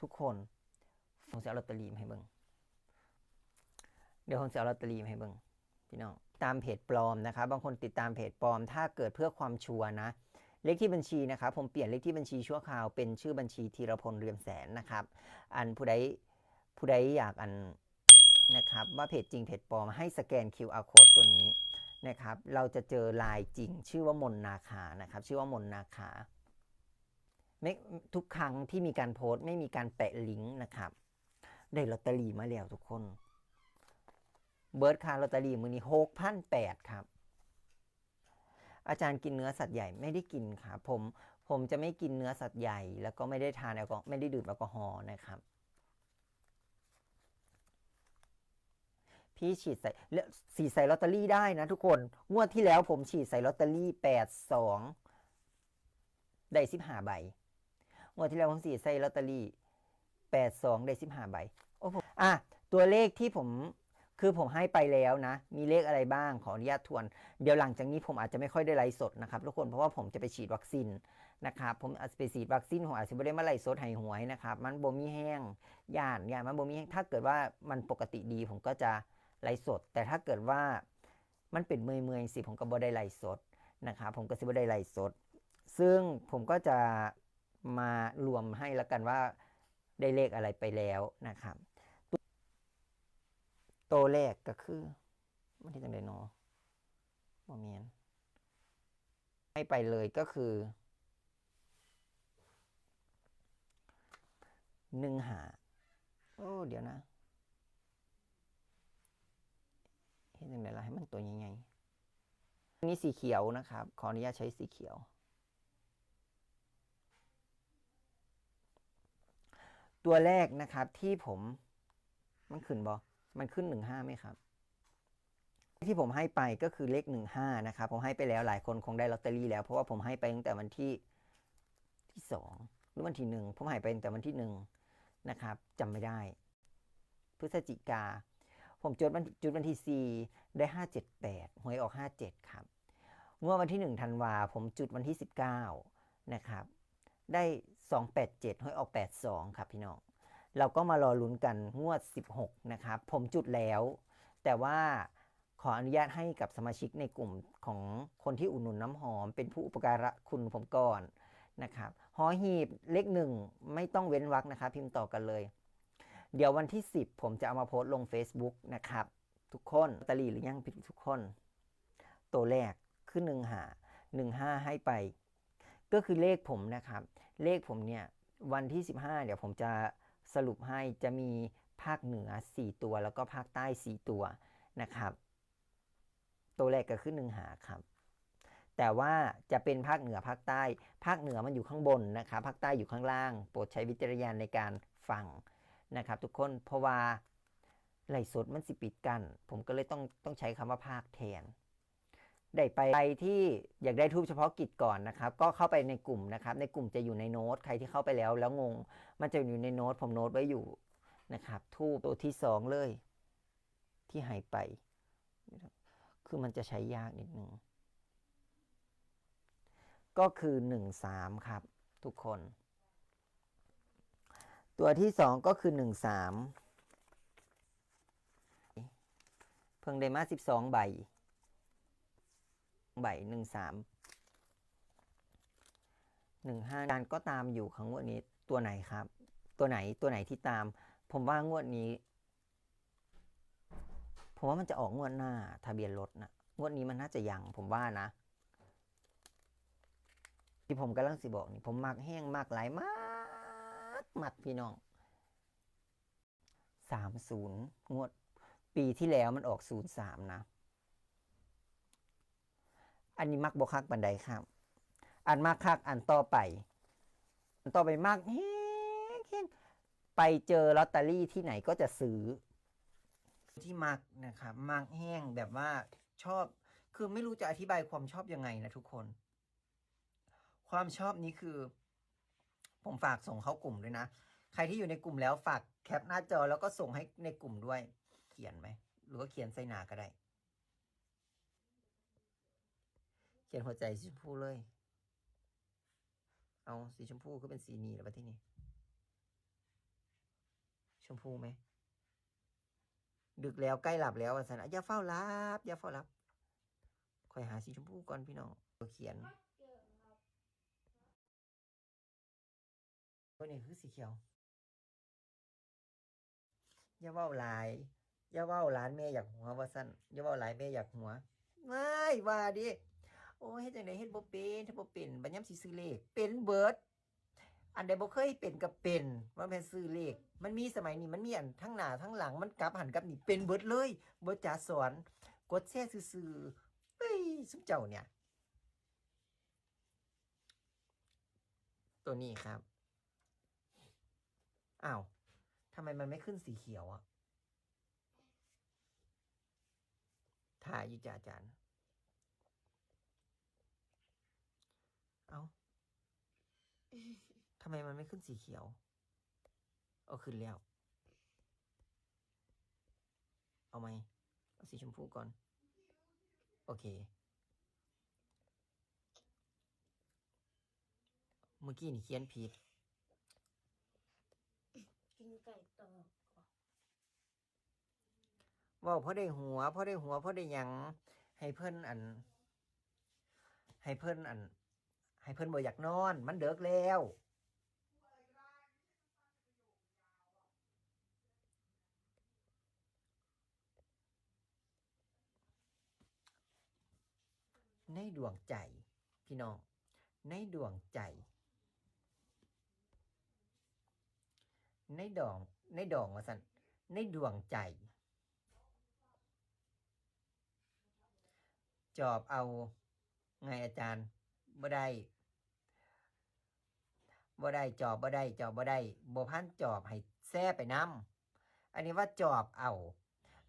ทุกคนผมจะเอาลอตเตอรี่มาให้เบิงเดี๋ยวผมจะเอาลอตเตอรี่มาให้เบิงพี่น้องตามเพจปลอมนะครับบางคนติดตามเพจปลอม ถ้าเกิดเพื่อความชัวร์นะ เลขที่บัญชีนะครับผมเปลี่ยนเลขที่บัญชีชั่วคราวเป็นชื่อบัญชีธีรพลเรียมแสนนะครับ อันผู้ใดผู้ใดอยากอันนะครับว่าเพจจริงเพจปลอมให้สแกน QR code ตัวนี้นะครับ เราจะเจอลายจริงชื่อว่ามนนาคานะครับ ชื่อว่ามนนาคา ไม่ทุกครั้งที่มีการโพสต์ไม่มีการแปะลิงก์นะครับ ได้ลอตเตอรี่มาแล้วทุกคน เบิร์ดคาลอตเตอรี่มือนี้หกพันแปดครับ อาจารย์กินเนื้อสัตว์ใหญ่ไม่ได้กินครับผมผมจะไม่กินเนื้อสัตว์ใหญ่ แล้วก็ไม่ได้ทานแอลกอฮอล์ไม่ได้ดื่มแอลกอฮอล์นะครับ พี่ฉีดใส่แล้วฉีใส่ลอตเตอรี่ได้นะทุกคนงวดที่แล้วผมฉีดใส่ลอตเตอรี่แปดสองได้สิบห้าใบ งวดที่แล้วผมฉีดใส่ลอตเตอรี่แปดสองได้สิบห้าใบโอ้ผมอะตัวเลขที่ผมคือผมให้ไปแล้วนะ มีเลขอะไรบ้างขออนุญาตทวน เดี๋ยวหลังจากนี้ผมอาจจะไม่ค่อยได้ไลฟ์สดนะครับทุกคนเพราะว่าผมจะไปฉีดวัคซีนนะครับผมอาจจะไปฉีดวัคซีนผมอาจจะไม่ได้มาไลฟ์สดให้หวยนะครับมันบ่มีแห้งย่านย่านมันบ่มีแห้งถ้าเกิดว่ามันปกติดีผมก็จะไลฟ์สด แต่ถ้าเกิดว่ามันเป็นเมื่อยเมื่อยๆสิผมก็บ่ได้ไลฟ์สดนะครับผมก็สิบ่ได้ไลฟ์สด ซึ่งผมก็จะ มารวมให้แล้วกันว่าได้เลขอะไรไปแล้วนะครับตัวแรกก็คือมันที่จังไดเนาะบอเมียนให้ไปเลยก็คือหนึ่งหาโอ้เดี๋ยวนะเห็นยังไงล่ะให้มันตัวยังไงนนี้สีเขียวนะครับ ขออนุญาตใช้สีเขียว ตัวแรกนะครับที่ผมมันขึ้นบอมันขึ้นหนึ่งห้าไหมครับ ที่ผมให้ไปก็คือเลขหนึ่งห้านะครับ ผมให้ไปแล้วหลายคนคงได้ลอตเตอรี่แล้ว เพราะว่าผมให้ไปตั้งแต่วันที่ที่สองหรือวันที่หนึ่งผมให้ไปตั้งแต่วันที่หนึ่งนะครับจำไม่ได้ พฤศจิกา ผมจดวันจุดวันที่สี่ได้ห้าเจ็ดแปดหวยออกห้าเจ็ดครับงวดวันที่หนึ่งธันวาผมจุดวันที่สิบเก้านะครับ ได้ สองแปดเจ็ดหวยออกแปดสองครับพี่น้อง เราก็มารอลุ้นกันงวด 16 นะครับ ผมจุดแล้ว แต่ว่าขออนุญาตให้กับสมาชิกในกลุ่มของคนที่อุดหนุนน้ำหอม เป็นผู้อุปการะคุณผมก่อนนะครับหอหีบเลขหนึ่งไม่ต้องเว้นวรรคนะครับ พิมพ์ต่อกันเลย เดี๋ยววันที่ 10 ผมจะเอามาโพสต์ลง Facebook นะครับ ทุกคนตเตอรี่หรือยังทุกคน ตัวแรกคือหนึ่งหาหนึ่งห้าให้ไป ก็คือเลขผมนะครับ เลขผมเนี่ยวันที่ 15 เดี๋ยวผมจะสรุปให้จะมีภาคเหนือ 4 ตัว แล้วก็ภาคใต้ 4 ตัวนะครับ ตัวแรกก็ขึ้นหนึ่งหาครับ แต่ว่าจะเป็นภาคเหนือภาคใต้ ภาคเหนือมันอยู่ข้างบนนะครับ ภาคใต้อยู่ข้างล่าง โปรดใช้วิจารณญาณในการฟังนะครับ ทุกคนเพราะว่าไหลสดมันสิปิดกัน ผมก็เลยต้องต้องใช้คำว่าภาคแทน ได้ไปที่อยากได้ทูบเฉพาะกิจก่อนนะครับ ก็เข้าไปในกลุ่มนะครับ ในกลุ่มจะอยู่ในโน้ตใครที่เข้าไปแล้วแล้วงง มันจะอยู่ในโน้ตผมโน้ตไว้อยู่นะครับ ทูบตัวที่สองเลย ที่หายไป คือมันจะใช้ยากนิดนึงก็คือหนึ่งสามครับ ทุกคน ตัวที่สองก็คือหนึ่งสามเพิ่งได้มาสิบสองใบ ใบหนึ่งสามหนึ่งห้าการก็ตามอยู่ของงวดนี้ตัวไหนครับ ตัวไหนตัวไหนที่ตาม ผมว่างวดนี้ ผมว่ามันจะออกงวดหน้า ทะเบียนรถนะงวดนี้มันน่าจะยังผมว่านะ ที่ผมกำลังสิบอกนี่ผมมักแห้งมักหลายมากมักพี่น้องสามศูนย์งวด ปีที่แล้วมันออกศูนย์สามนะ อันนี้มักบคักบันไดครับ อันมากคักอันต่อไป อันต่อไปมากเฮ้งไปเจอลอตเตอรี่ที่ไหนก็จะซื้อ ที่มักนะครับมักแห้งแบบว่าชอบ คือไม่รู้จะอธิบายความชอบยังไงนะทุกคน ความชอบนี้คือ ผมฝากส่งเข้ากลุ่มด้วยนะ ใครที่อยู่ในกลุ่มแล้วฝากแคปหน้าจอแล้วก็ส่งให้ในกลุ่มด้วย เขียนไหม หรือว่าเขียนใส่หนาก็ได้ เขียนหัวใจสีชมพูเลย เอาสีชมพูก็เป็นสีนี้แล้วที่นี่ ชมพูไหม ดึกแล้วใกล้หลับแล้วอะสันอย่าเฝ้ารับอย่าเฝ้ารับคอยหาสีชมพูก่อนพี่น้องเขียนตัวนี้คือสีเขียว อย่าเว้าหลาย อย่าเว้าหลานแม่อยากหัวว่าสั้นอย่าเว้าหลายแม่อยากหัวไม่ว่าดิ อ้ยเฮ็ดจังไดเฮ็ดบ่เป็นถ้าบ่เป็นบัดยามสิซื้อเลข เป็นเบิด อันใดบ่เคยเป็นก็เป็นว่าแม่นซื้อเลข มันมีสมัยนี้มันมีอันทั้งหน้าทั้งหลังมันกลับหันกลับนี่เป็นเบิดเลยบ่จ๋าสอน กดแชร์ซื่อๆเฮ้ยสุมเจ้าเนี่ย ตัวนี้ครับอ้าวทำไมมันไม่ขึ้นสีเขียวอะถ่ายอยู่จ้ะอาจารย์ เอา ทำไมมันไม่ขึ้นสีเขียว เอาขึ้นแล้ว เอาไหมเอาสีชมพูก่อน โอเค เมื่อกี้นี่เขียนผิด กินไก่ต่อว่าเพราะได้หัวเพราะได้หัวเพราะได้ยัง ให้เพิ่นอัน ให้เพิ่นอัน ให้เพิ่นบ่อยากนอน มันเดิกแล้ว ในดวงใจ พี่น้อง ในดวงใจ ในดอง ในดองว่าสันในดวงใจ จอบเอาไงอาจารย์บ่ได้ บ่ได้จอบบ่ได้จอบบ่ได้บ่พันจอบให้แซ่ไปนำอันนี้ว่าจอบเอา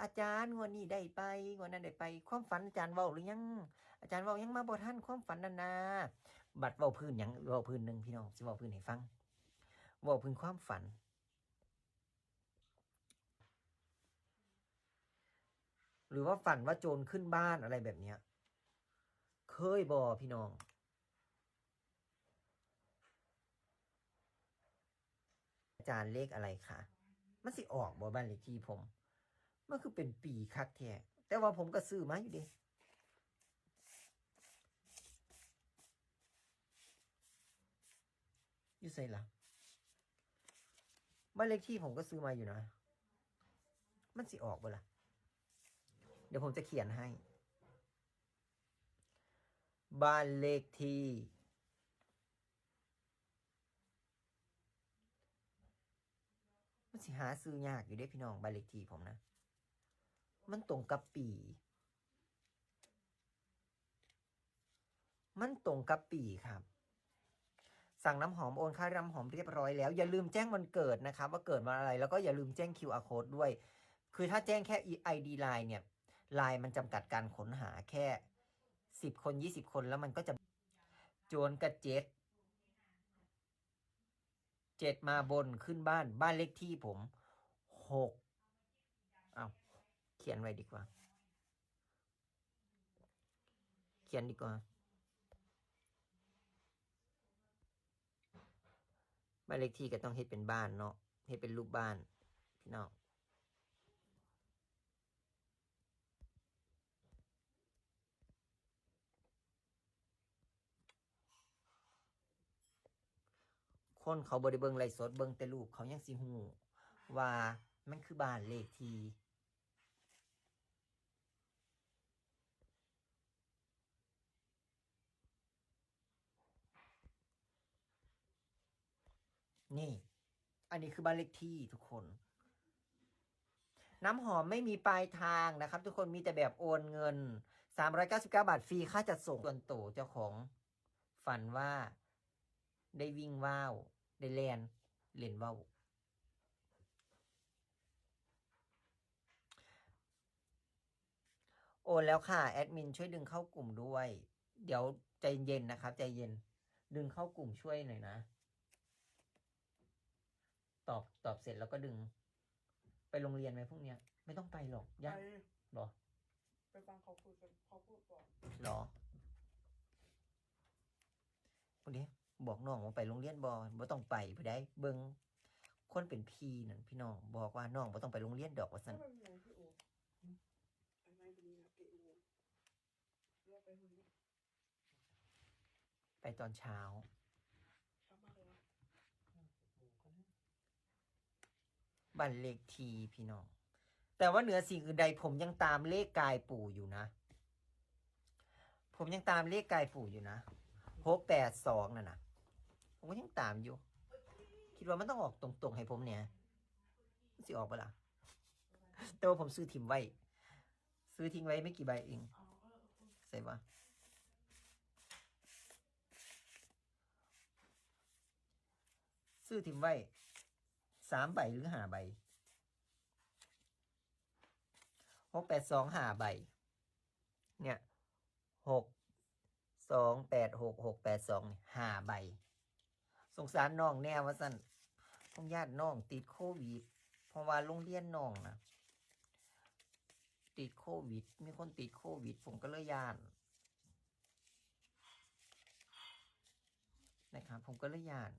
อาจารย์งวดนี้ได้ไปงวดนั้นได้ไป ความฝันอาจารย์เว้าหรือยัง อาจารย์เว้ายังมาบ่ทันความฝันนานาบัดเว้าพื้นยังเว้าพื้นหนึ่งพี่น้องสิเว้าพื้นให้ฟังเว้าพื้นความฝัน หรือว่าฝันว่าโจรขึ้นบ้านอะไรแบบเนี้ยเคยบอพี่น้อง อา จารย์เลขอะไรคะมันสิออกบอบ้านเลขที่ผมมันคือเป็นปีคักแท้แต่ว่าผมก็ซื้อมาอยู่ดีอยู่ใส่ละบ้านเลขที่ผมก็ซื้อมาอยู่นะ มันสิออกบ่ล่ะเดี๋ยวผมจะเขียนให้ บ้านเลขที่ มันสิหาซื้อยากอยู่เด้พี่น้องบ้านเลขที่ผมนะ มันตรงกับปี มันตรงกับปีครับ สั่งน้ำหอมโอนค่าน้ำหอมเรียบร้อยแล้ว อย่าลืมแจ้งวันเกิดนะครับ ว่าเกิดวันอะไรแล้วก็อย่าลืมแจ้ง QR code ด้วย คือถ้าแจ้งแค่ ID Line เนี่ยไลน์มันจำกัดการค้นหาแค่สิบคนยี่สิบคนแล้วมันก็จะโจรกับเจ็ด เจ็ดมาบนขึ้นบ้านบ้านเลขที่ผมหกเอาเขียนไว้ดีกว่า เขียนดีกว่าบ้านเลขที่ก็ต้องเฮ็ดเป็นบ้านเนาะเฮ็ดเป็นรูปบ้าน พี่น้อง คนเขาบริเบิงไลฟ์สดเบิงแต่รูปเขายังสิหูว่ามันคือบ้านเลขที่นี่ อันนี้คือบ้านเลขที่ทุกคน น้ำหอมไม่มีปลายทางนะครับ ทุกคนมีแต่แบบโอนเงิน 399 บาทฟรีค่าจัดส่งส่วนโตวเจ้าของ ฝันว่าได้วิ่งว่าว ได้แลนเล่นว่าวโอนแล้วค่ะ แอดมินช่วยดึงเข้ากลุ่มด้วย เดี๋ยวใจเย็นนะครับ ใจเย็น ดึงเข้ากลุ่มช่วยหน่อยนะ ตอบตอบเสร็จแล้วก็ดึง ไปโรงเรียนไหมพรุ่งเนี้ย ไม่ต้องไปหรอกไปยากหรอไปฟังเขาคุยกันเขาพูดก่อนหรอคนนี้ บอกน้องว่าไปโรงเรียนบอบ่ต้องไปผู้ใดเบิงคนเป็นพี่นั่นพี่น้องบอกว่าน้องบ่ต้องไปโรงเรียนดอกว่าถ้าซั่นมันมีพี่โอไปไหมวันนี้นะไปโอเรียกไปวันนี้ไปตอนเช้าช้ามากเลยวะบันเลขทีพี่น้อง แต่ว่าเหนือสิ่งอื่นใดผมยังตามเลขกายปู่อยู่นะ ผมยังตามเลขกายปู่อยู่นะหกแปดสองน่ะนะ ผมก็ยังตามอยู่ คิดว่ามันต้องออกตรงๆให้ผมเนี่ยสิออกปะล่ะแต่ว่าผมซื้อถิ่มไว้ ซื้อทิ้งไว้ไม่กี่ใบเองใส่ปะซื้อทิ้งไว้สามใบหรือห้าใบหกแปดสองห้าใบ เนี่ยหกสองแปดหกหกแปดสองห้าใบ สงสารน้องแน่ว่าสั่นผมญาติน้องติดโควิด เพราะว่าโรงเรียนน้องนะติดโควิด มีคนติดโควิด ผมก็เลยยานนะครับผมก็เลยยาน